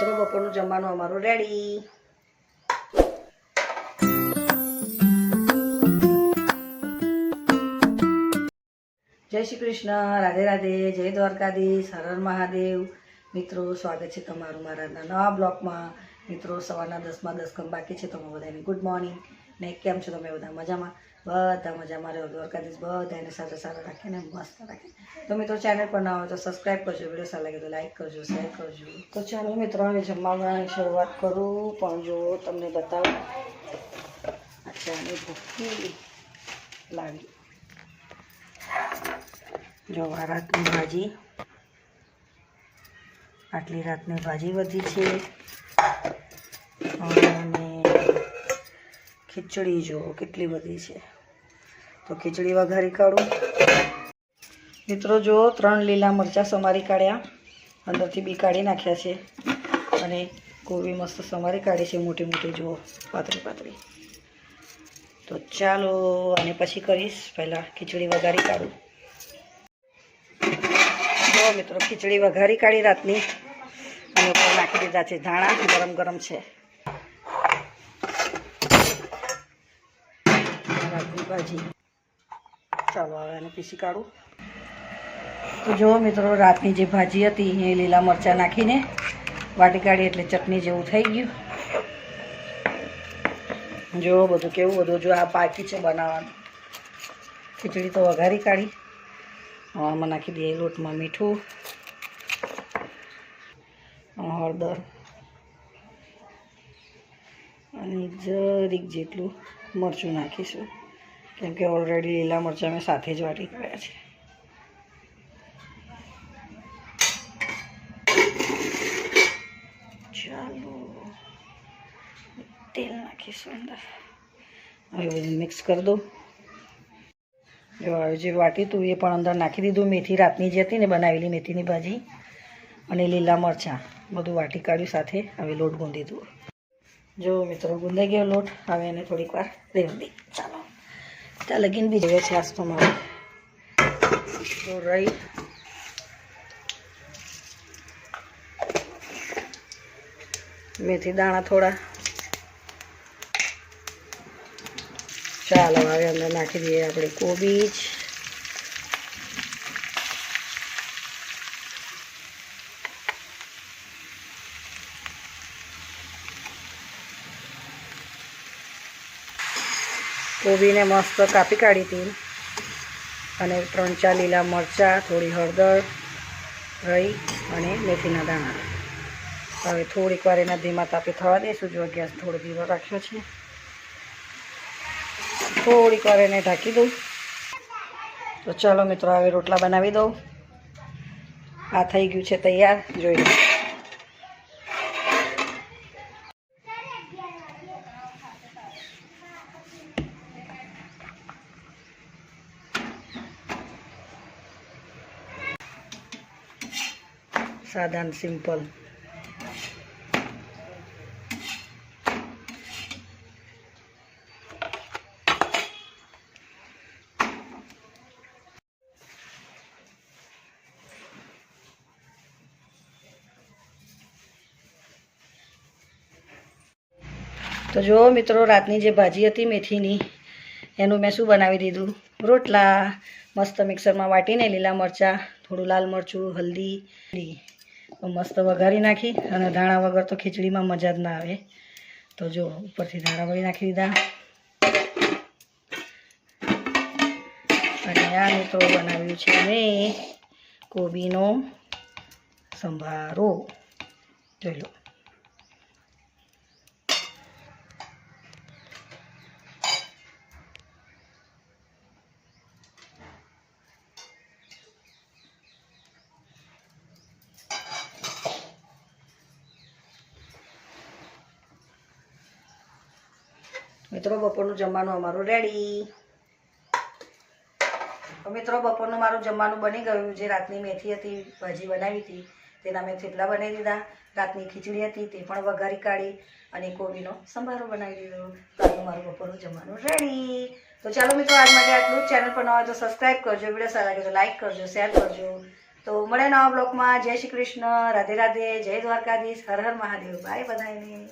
મિત્રો, બપોરનું જમવાનું અમારું રેડી જય શ્રી કૃષ્ણ, રાધે રાધે, જય દ્વારકાધીશ, હર મહાદેવ. મિત્રો, સ્વાગત છે તમારું મારા નવા બ્લોગમાં. મિત્રો, સવારના દસમાં દસ કમ બાકી છે તમે બધાને ગુડ મોર્નિંગ ને કેમ છો તમે બધા? મજામાં? બધા મજામાં રહ્યો દ્વારકાધીશ બધાને સારા સારા રાખે ને મસ્ત રાખે તો મિત્રો ચેનલ પર ના હોય તો સબસ્ક્રાઈબ કરજો વીડિયો સારા લાગે તો લાઈક કરજો શેર કરજો. તો ચાલો મિત્રો, હવે જમવાની શરૂઆત કરું. પણ જો તમને બતાવું. અને ભૂખી લાવી જો રાતની ભાજી. આટલી રાતની ભાજી વધી છે. અને ખીચડી જુઓ, કેટલી બધી છે. તો ખીચડી વઘારી કાઢું. મિત્રો જુઓ, ત્રણ લીલા મરચાં સમારી કાઢ્યા. અંદરથી બી કાઢી નાખ્યા છે. અને કોબી મસ્ત સમારી કાઢી છે, મોટી મોટી, જુઓ, પાતળી પાતળી. તો ચાલો, અને પછી કરીશ. પહેલાં ખીચડી વઘારી કાઢું. જો મિત્રો, ખીચડી વઘારી કાઢી રાતની. અને નાખી દીધા છે ધાણા, ગરમ ગરમ છે રાતની ભાજી ચાલો, હવે એને પીસી કાઢું. તો જુઓ મિત્રો, રાતની જે ભાજી હતી, એ લીલા મરચાં નાખીને વાટી કાઢી, એટલે ચટણી જેવું થઈ ગયું. જો બધું કેવું બધું, જો આ પાકી છે બનાવવાનું. ખીચડી તો વઘારી કાઢી. હવામાં નાખી દઈએ લોટમાં મીઠું. હળદર. અને જરીક જેટલું મરચું નાખીશું. કેમ કે ઓલરેડી લીલા મરચાં મેં સાથે જ વાટી કાઢ્યા છે. ચાલો, તેલ નાખીશું અંદર. હવે બધું મિક્સ કરી દઉં. જો વાટી હતું એ પણ અંદર નાખી દીધું. મેથી રાતની જે હતી ને બનાવેલી મેથીની ભાજી અને લીલા મરચાં. બધું વાટી કાઢ્યું સાથે. હવે લોટ ગુંદી દીધું. જો મિત્રો ગુંદાઈ ગયો લોટ. હવે એને થોડીક વાર રહેવા દઈ ચાલો. લગીન બી જોઈએ છે આસ્તો મારો તો રહી. મેથી દાણા થોડા. ચાલો, હવે અંદર નાખી દઈએ આપણે કોબીજ. કોબીને મસ્ત કાપી કાઢી હતી. અને ત્રણ ચાર લીલા મરચાં, થોડી હળદર, રહી અને મેથીના દાણા. હવે થોડીક વાર એના ધીમા તાપે થવા દઈશું જો ગેસ થોડો ધીમો રાખ્યો છે. થોડીક વાર એને ઢાંકી દઉં. તો ચાલો મિત્રો, હવે રોટલા બનાવી દઉં. આ થઈ ગયું છે તૈયાર, જોઈ લો સાદા સિમ્પલ તો જુઓ મિત્રો, રાતની જે ભાજી હતી મેથીની, એનું મેં શું બનાવી દીધું? રોટલા, મસ્ત મિક્સરમાં વાટીને લીલા મરચાં થોડું લાલ મરચું, હલ્દી મસ્ત વઘારી નાખી અને ધાણા વગર તો ખીચડીમાં મજા જ ના આવે. તો જો ઉપરથી ધાણા વળી નાખી દીધા. અને આ મિત્રો બનાવ્યું છે મેં કોબીનો સંભારો. જોઈ લો. મિત્રો, બપોરનું જમવાનું અમારું રેડી મિત્રો, બપોરનું મારું જમવાનું બની ગયું. જે રાતની મેથી હતી, ભાજી બનાવી હતી, તેના મેં થેપલા બનાવી દીધા. રાતની ખીચડી હતી, તે પણ વઘારી કાઢી અને કોબીનો સંભારો બનાવી દીધો. તો મારું બપોરનું જમવાનું રેડી તો ચાલો મિત્રો, આજ માટે આટલું ચેનલ પર ન હોય તો સબસ્ક્રાઈબ કરજો, વીડિયો સારા લાગે તો લાઈક કરજો શેર કરજો. તો મળે નવા બ્લોગમાં જય શ્રી કૃષ્ણ. રાધે રાધે. જય દ્વારકાધીશ. હર હર મહાદેવ. બાય બધાને